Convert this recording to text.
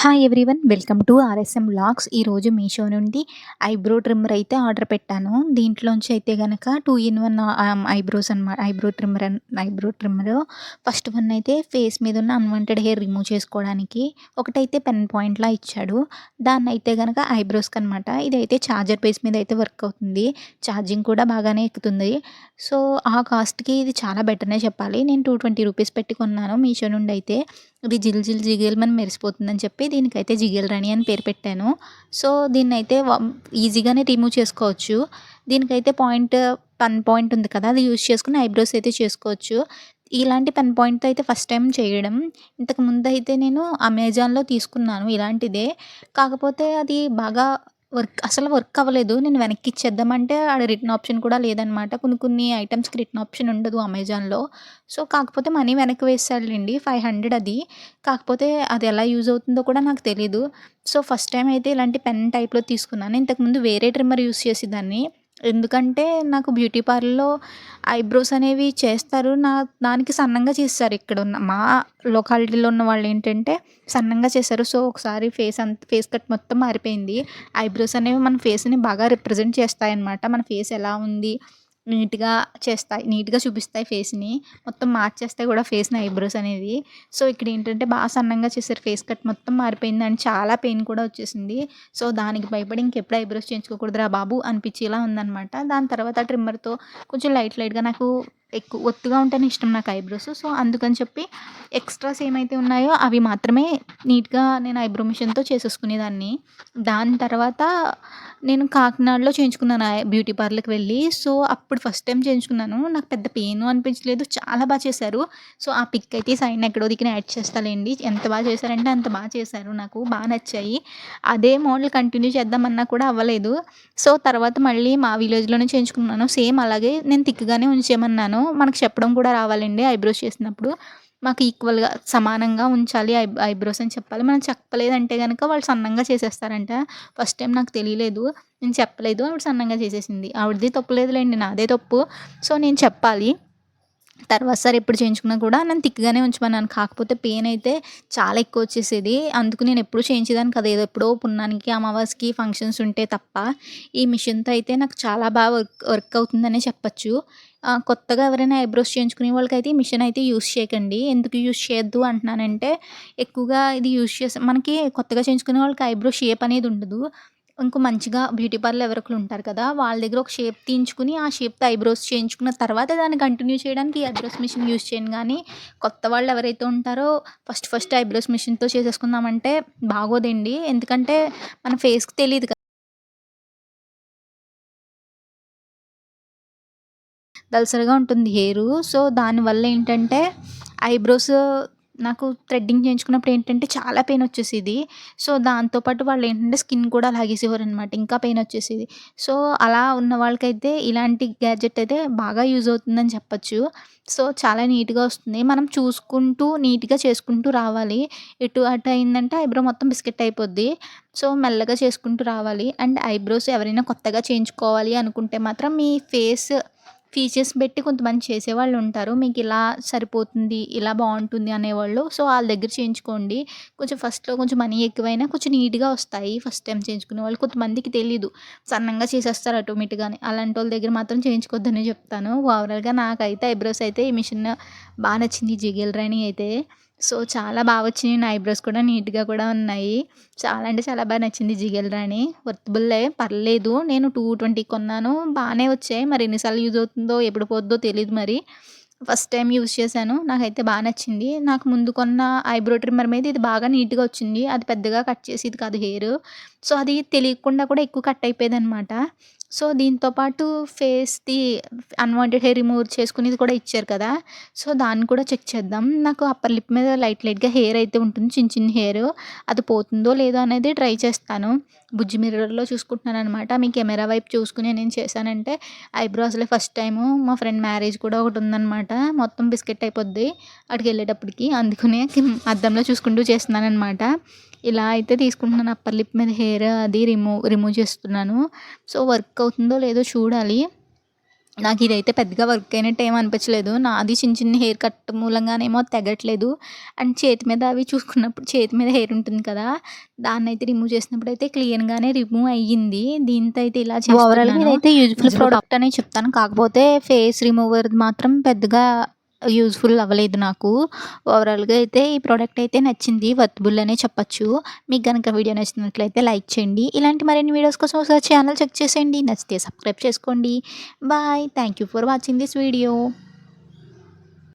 Hi everyone welcome to R S M blogs ఈరోజు మీషో నుండి eyebrow trimmer అయితే order పెట్టాను. దీంట్లోంచి అయితే కనుక టూ ఇన్ వన్ ఐబ్రోస్ అనమాట eyebrow trimmer eyebrow trimmer first one అయితే ఫేస్ మీద ఉన్న అన్వాంటెడ్ హెయిర్ రిమూవ్ చేసుకోవడానికి ఒకటైతే పెన్ పాయింట్లా ఇచ్చాడు. దాన్ని అయితే కనుక ఐబ్రోస్కి అనమాట ఇది అయితే ఛార్జర్ బేస్ మీద అయితే వర్క్ అవుతుంది. ఛార్జింగ్ కూడా బాగానే ఎక్కుతుంది. సో ఆ కాస్ట్కి ఇది చాలా బెటర్నే చెప్పాలి. నేను టూ ట్వంటీ రూపీస్ పెట్టి కొన్నాను మీషో నుండి అయితే. ఇది జిల్ జిల్ జిగేల్మని మెరిసిపోతుందని చెప్పి దీనికైతే జిగేల్ రాణి అని పేరు పెట్టాను. సో దీన్ని అయితే ఈజీగానే రిమూవ్ చేసుకోవచ్చు. దీనికైతే పాయింట్ పెన్ పాయింట్ ఉంది కదా అది యూజ్ చేసుకుని ఐబ్రోస్ అయితే చేసుకోవచ్చు. ఇలాంటి పెన్ పాయింట్తో అయితే ఫస్ట్ టైం చేయడం. ఇంతకు ముందు అయితే నేను అమెజాన్లో తీసుకున్నాను ఇలాంటిదే. కాకపోతే అది బాగా వర్క్ అసలు వర్క్ అవ్వలేదు. నేను వెనక్కి ఇచ్చేద్దామంటే ఆడ రిటర్న్ ఆప్షన్ కూడా లేదనమాట కొన్ని కొన్ని ఐటమ్స్కి రిటర్న్ ఆప్షన్ ఉండదు అమెజాన్లో. సో కాకపోతే మనీ వెనక్కి వేసాడండి ఫైవ్ హండ్రెడ్ అది. కాకపోతే అది ఎలా యూజ్ అవుతుందో కూడా నాకు తెలీదు. సో ఫస్ట్ టైం అయితే ఇలాంటి పెన్ టైప్లో తీసుకున్నాను. ఇంతకుముందు వేరే ట్రిమ్మర్ యూస్ చేసేదాన్ని. ఎందుకంటే నాకు బ్యూటీ పార్లర్లో ఐబ్రోస్ అనేవి చేస్తారు. నా దానికి సన్నంగా చేస్తారు ఇక్కడ ఉన్న మా లొకాలిటీలో ఉన్న వాళ్ళు ఏంటంటే సన్నంగా చేశారు సో ఒకసారి ఫేస్ అంత ఫేస్ కట్ మొత్తం మారిపోయింది. ఐబ్రోస్ అనేవి మన ఫేస్ని బాగా రిప్రజెంట్ చేస్తాయన్నమాట. మన ఫేస్ ఎలా ఉంది? నీట్గా చేస్తాయి నీట్గా చూపిస్తాయి ఫేస్ని. మొత్తం మార్చేస్తాయి కూడా ఫేస్ని ఐబ్రోస్ అనేది సో ఇక్కడ ఏంటంటే బాగా సన్నంగా చేశారు ఫేస్ కట్. మొత్తం మారిపోయింది అండ్ చాలా పెయిన్ కూడా వచ్చేసింది. సో దానికి భయపడి ఇంకెప్పుడు ఐబ్రోస్ చేయించుకోకూడదురా బాబు అనిపించేలా ఉందనమాట దాని తర్వాత ట్రిమ్మర్తో కొంచెం లైట్ లైట్గా నాకు ఎక్కువ ఒత్తుగా ఉంటేనే ఇష్టం నాకు ఐబ్రోస్. సో అందుకని చెప్పి ఎక్స్ట్రాస్ ఏమైతే ఉన్నాయో అవి మాత్రమే నీట్గా నేను ఐబ్రో మిషన్తో చేసేసుకునేదాన్ని. దాని తర్వాత నేను కాకినాడలో చేయించుకున్నాను బ్యూటీ పార్లర్కి వెళ్ళి. సో అప్పుడు ఫస్ట్ టైం చేయించుకున్నాను. నాకు పెద్ద పెయిన్ అనిపించలేదు. చాలా బాగా చేశారు. సో ఆ పిక్ అయితే సైన్ ఎక్కడో దిగిన యాడ్ చేస్తాలేండి. ఎంత బాగా చేశారంటే అంత బాగా చేశారు. నాకు బాగా నచ్చాయి. అదే మోడల్ కంటిన్యూ చేద్దామన్నా కూడా అవ్వలేదు. సో తర్వాత మళ్ళీ మా విలేజ్లోనే చేయించుకున్నాను. సేమ్ అలాగే నేను థిక్గానే ఉంచేయమన్నాను. మనకు చెప్పడం కూడా రావాలండి ఐబ్రోస్ చేసినప్పుడు. మాకు ఈక్వల్గా సమానంగా ఉంచాలి ఐ ఐబ్రోస్ అని చెప్పాలి. మనం చెప్పలేదంటే కనుక వాళ్ళు సన్నంగా చేసేస్తారంట. ఫస్ట్ టైం నాకు తెలియలేదు. నేను చెప్పలేదు. ఆవిడ సన్నంగా చేసేసింది. ఆవిడది తప్పు లేదులేండి నాదే తప్పు. సో నేను చెప్పాలి. తర్వాత సార్ ఎప్పుడు చేయించుకున్నా కూడా నన్ను తిక్కగానే ఉంచమన్నాను. కాకపోతే పెయిన్ అయితే చాలా ఎక్కువ వచ్చేసేది. అందుకు నేను ఎప్పుడు చేయించేదాన్ని కదా. ఏదో ఎప్పుడో పున్నానికి అమావాస్యకి ఫంక్షన్స్ ఉంటే తప్ప ఈ మిషన్తో అయితే నాకు చాలా బాగా వర్క్ వర్క్ అవుతుందనే చెప్పచ్చు. కొత్తగా ఎవరైనా ఐబ్రోస్ చేయించుకునే వాళ్ళకైతే ఈ మిషన్ అయితే యూస్ చేయకండి. ఎందుకు యూస్ చేయొద్దు అంటున్నానంటే ఎక్కువగా ఇది యూస్ చేసే మనకి కొత్తగా చేయించుకునే వాళ్ళకి ఐబ్రో షేప్ అనేది ఉండదు. ఇంకో మంచిగా బ్యూటీ పార్లర్ ఎవరొకరు ఉంటారు కదా వాళ్ళ దగ్గర ఒక షేప్ తీయించుకుని ఆ షేప్తో ఐబ్రోస్ చేయించుకున్న తర్వాత దాన్ని కంటిన్యూ చేయడానికి ఐబ్రోస్ మిషన్ యూస్ చేయను. కానీ కొత్త వాళ్ళు ఎవరైతే ఉంటారో ఫస్ట్ ఫస్ట్ ఐబ్రోస్ మిషన్తో చేసేసుకుందామంటే బాగోదండి. ఎందుకంటే మన ఫేస్కి తెలియదు దలసరిగా ఉంటుంది హెయిర్. సో దానివల్ల ఏంటంటే ఐబ్రోస్ నాకు థ్రెడ్డింగ్ చేయించుకున్నప్పుడు ఏంటంటే చాలా పెయిన్ వచ్చేసేది. సో దాంతోపాటు వాళ్ళు ఏంటంటే స్కిన్ కూడా లాగేసేవారు అనమాట ఇంకా పెయిన్ వచ్చేసేది. సో అలా ఉన్న వాళ్ళకైతే ఇలాంటి గ్యాడ్జెట్ అయితే బాగా యూజ్ అవుతుందని చెప్పచ్చు. సో చాలా నీట్గా వస్తుంది. మనం చూసుకుంటూ నీట్గా చేసుకుంటూ రావాలి. ఇటు అటు అయిందంటే ఐబ్రో మొత్తం బిస్కెట్ అయిపోద్ది. సో మెల్లగా చేసుకుంటూ రావాలి. అండ్ ఐబ్రోస్ ఎవరైనా కొత్తగా చేయించుకోవాలి అనుకుంటే మాత్రం మీ ఫేస్ ఫీచర్స్ పెట్టి కొంతమంది చేసేవాళ్ళు ఉంటారు. మీకు ఇలా సరిపోతుంది ఇలా బాగుంటుంది అనేవాళ్ళు. సో వాళ్ళ దగ్గర చేయించుకోండి. కొంచెం ఫస్ట్లో కొంచెం మనీ ఎక్కువైనా కొంచెం నీట్గా వస్తాయి. ఫస్ట్ టైం చేయించుకునే వాళ్ళు కొంతమందికి తెలీదు. సన్నంగా చేసేస్తారు ఆటోమేటిక్గానే. అలాంటి వాళ్ళ దగ్గర మాత్రం చేయించుకోవద్దని చెప్తాను. ఓవరాల్గా నాకైతే ఐబ్రోస్ అయితే ఈ మిషన్ బాగా నచ్చింది. జిగేల్ రాణి అయితే. సో చాలా బాగా వచ్చినాయి. నా ఐబ్రోస్ కూడా నీట్గా కూడా ఉన్నాయి. చాలా అంటే చాలా బాగా నచ్చింది జిగల్ రాణి. వర్తబుల్లే. పర్లేదు. నేను టూ ట్వంటీ కొన్నాను. బాగానే వచ్చాయి. మరి ఎన్నిసార్లు యూజ్ అవుతుందో ఎప్పుడు పోద్దో తెలియదు మరి. ఫస్ట్ టైం యూజ్ చేశాను. నాకైతే బాగా నచ్చింది. నాకు ముందు కొన్న ఐబ్రో ట్రిమ్మర్ మీద ఇది బాగా నీట్గా వచ్చింది. అది పెద్దగా కట్ చేసేది కాదు హెయిర్. సో అది తెలియకుండా కూడా ఎక్కువ కట్ అయిపోయేది అనమాట సో దీంతో పాటు ఫేస్ది అన్వాంటెడ్ హెయిర్ రిమూవ్ చేసుకునేది కూడా ఇచ్చారు కదా. సో దాన్ని కూడా చెక్ చేద్దాం. నాకు అప్పర్ లిప్ మీద లైట్ లైట్గా హెయిర్ అయితే ఉంటుంది. చిన్న చిన్న హెయిర్. అది పోతుందో లేదో అనేది ట్రై చేస్తాను. బుజ్జి మిర్రర్లో చూసుకుంటున్నాను అనమాట మీ కెమెరా వైపు చూసుకుని నేను చేశానంటే ఐబ్రోస్లే ఫస్ట్ టైము మా ఫ్రెండ్ మ్యారేజ్ కూడా ఒకటి ఉందన్నమాట. మొత్తం బిస్కెట్ అయిపోద్ది. అక్కడికి వెళ్ళేటప్పటికి అందుకునే అద్దంలో చూసుకుంటూ చేస్తున్నాను అనమాట ఇలా అయితే తీసుకుంటున్నాను. అప్పర్ లిప్ మీద హెయిర్ అది రిమూవ్ రిమూవ్ చేస్తున్నాను. సో వర్క్ అవుతుందో లేదో చూడాలి. నాకు ఇదైతే పెద్దగా వర్క్ అయినట్టు ఏమి అనిపించలేదు. నాది చిన్న చిన్న హెయిర్ కట్ మూలంగానేమో తెగట్లేదు. అండ్ చేతి మీద అవి చూసుకున్నప్పుడు చేతి మీద హెయిర్ ఉంటుంది కదా దాన్ని అయితే రిమూవ్ చేసినప్పుడు అయితే క్లియర్గానే రిమూవ్ అయ్యింది. దీంతో అయితే ఇలా ఓవరాల్గా ఇదైతే యూజ్ఫుల్ ప్రోడక్ట్ అనే చెప్తాను. కాకపోతే ఫేస్ రిమూవర్ మాత్రం పెద్దగా యూజ్ఫుల్ అవ్వలేదు నాకు. ఓవరాల్గా అయితే ఈ ప్రోడక్ట్ అయితే నచ్చింది. వర్త్బుల్ అనే చెప్పచ్చు. మీకు కనుక వీడియో నచ్చినట్లయితే లైక్ చేయండి. ఇలాంటి మరిన్ని వీడియోస్ కోసం ఒకసారి ఛానల్ చెక్ చేసేయండి. నచ్చితే సబ్స్క్రైబ్ చేసుకోండి. Bye thank you for watching this video